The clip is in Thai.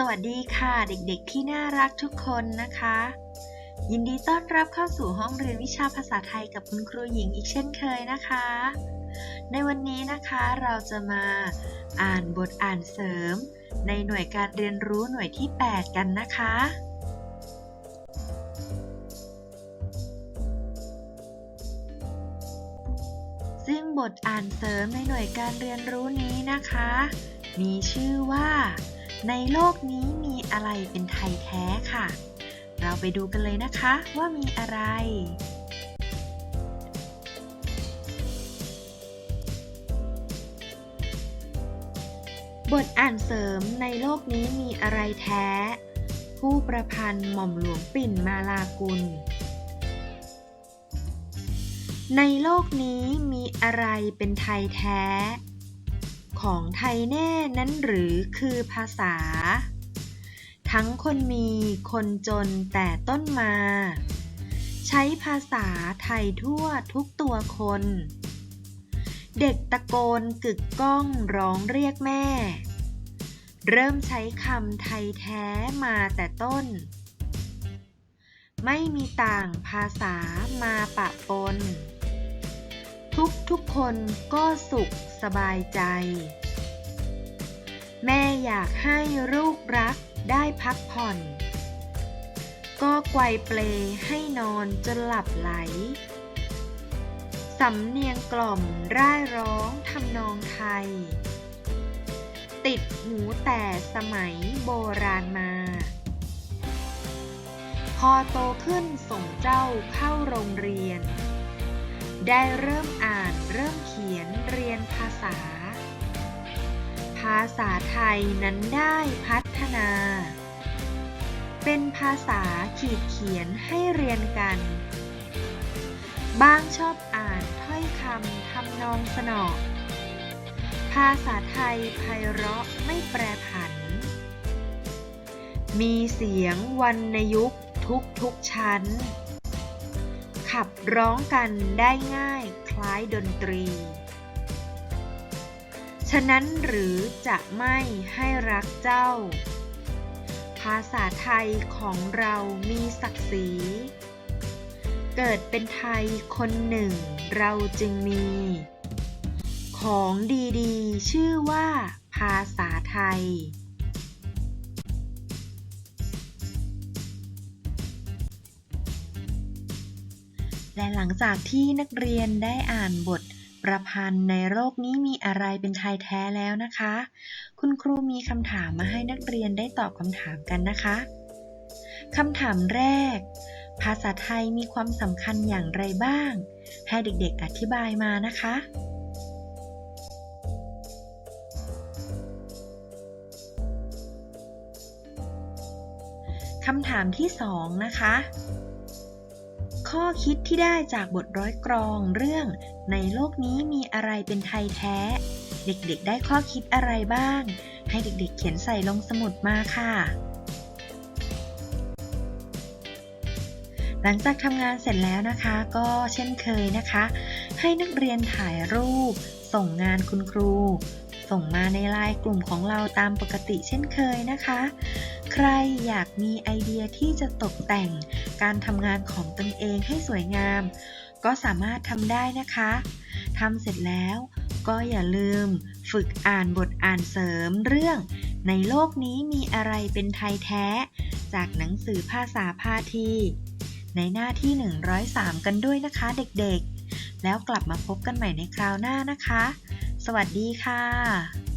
สวัสดีค่ะ เด็กๆที่น่ารักทุกคนนะคะ ยินดีต้อนรับเข้าสู่ห้องเรียนวิชาภาษาไทยกับคุณครูหญิงอีกเช่นเคยนะคะ ในวันนี้นะคะเราจะมาอ่านบทอ่านเสริม ในหน่วยการเรียนรู้หน่วยที่ 8 กันนะคะ ซึ่งบทอ่านเสริมในหน่วยการเรียนรู้นี้นะคะ มีชื่อว่า ในโลกนี้มีอะไรเป็นไทยแท้ค่ะ เราไปดูกันเลยนะคะว่ามีอะไร บทอ่านเสริมในโลกนี้มีอะไรแท้ ผู้ประพันธ์หม่อมหลวงปิ่นมาลากุล ในโลกนี้มีอะไรเป็นไทยแท้ ของไทยแน่นั้นหรือคือภาษา ทั้งคนมีคนจนแต่ต้นมา ใช้ภาษาไทยทั่วทุกตัวคน เด็กตะโกนกึกก้องร้องเรียกแม่ เริ่มใช้คำไทยแท้มาแต่ต้น ไม่มีต่างภาษามาปะปน ทุกทุกๆคนก็สุขสบายใจ แม่อยากให้ลูกรักได้พักผ่อน ก็ไกวเปลให้นอนจนหลับไหล สำเนียงกล่อมร่ายร้องทำนองไทย ติดหูแต่สมัยโบราณมา พอโตขึ้นส่งเจ้าเข้าโรงเรียน ได้เริ่มอ่านเริ่มเขียนเรียนภาษา ภาษาไทยนั้นได้พัฒนา เป็นภาษาขีดเขียนให้เรียนกัน บ้างชอบอ่านถ้อยคำทำนองสนอ ภาษาไทยไพเราะไม่แปรผัน มีเสียงวรรณยุกทุกทุกชั้น ขับร้องกันได้ง่ายคล้ายดนตรี ฉะนั้นหรือจะไม่ให้รักเจ้า ภาษาไทยของเรามีศักดิ์ศรี เกิดเป็นไทยคนหนึ่งเราจึงมี ของดีๆ ชื่อว่าภาษาไทย และหลังจากที่นักเรียนได้อ่านบทประพันธ์ในโลกนี้มีอะไรเป็นไทยแท้แล้วนะคะ คุณครูมีคำถามมาให้นักเรียนได้ตอบคำถามกันนะคะคำถามแรก ภาษาไทยมีความสำคัญอย่างไรบ้าง ให้เด็กๆอธิบายมานะคะ คำถามที่สองนะคะ ข้อคิดที่ได้จากบทร้อยกรองเรื่อง ในโลกนี้มีอะไรเป็นไทยแท้ เด็กๆ ได้ข้อคิดอะไรบ้าง ให้เด็กๆ เขียนใส่ลงสมุดมาค่ะ หลังจากทำงานเสร็จแล้วนะคะ ก็เช่นเคยนะคะ ให้นักเรียนถ่ายรูป ส่งงานคุณครู ส่งมาในไลน์กลุ่มของเราตามปกติเช่นเคยนะคะ ใครอยากมีไอเดียที่จะตกแต่งการทำงานของตนเองให้สวยงาม ก็สามารถทำได้นะคะทำเสร็จแล้วก็อย่าลืมฝึกอ่านบทอ่านเสริมเรื่อง ในโลกนี้มีอะไรเป็นไทยแท้ จากหนังสือภาษาพาที ในหน้าที่ 103 กันด้วยนะคะเด็กๆ แล้วกลับมาพบกันใหม่ในคราวหน้านะคะ สวัสดีค่ะ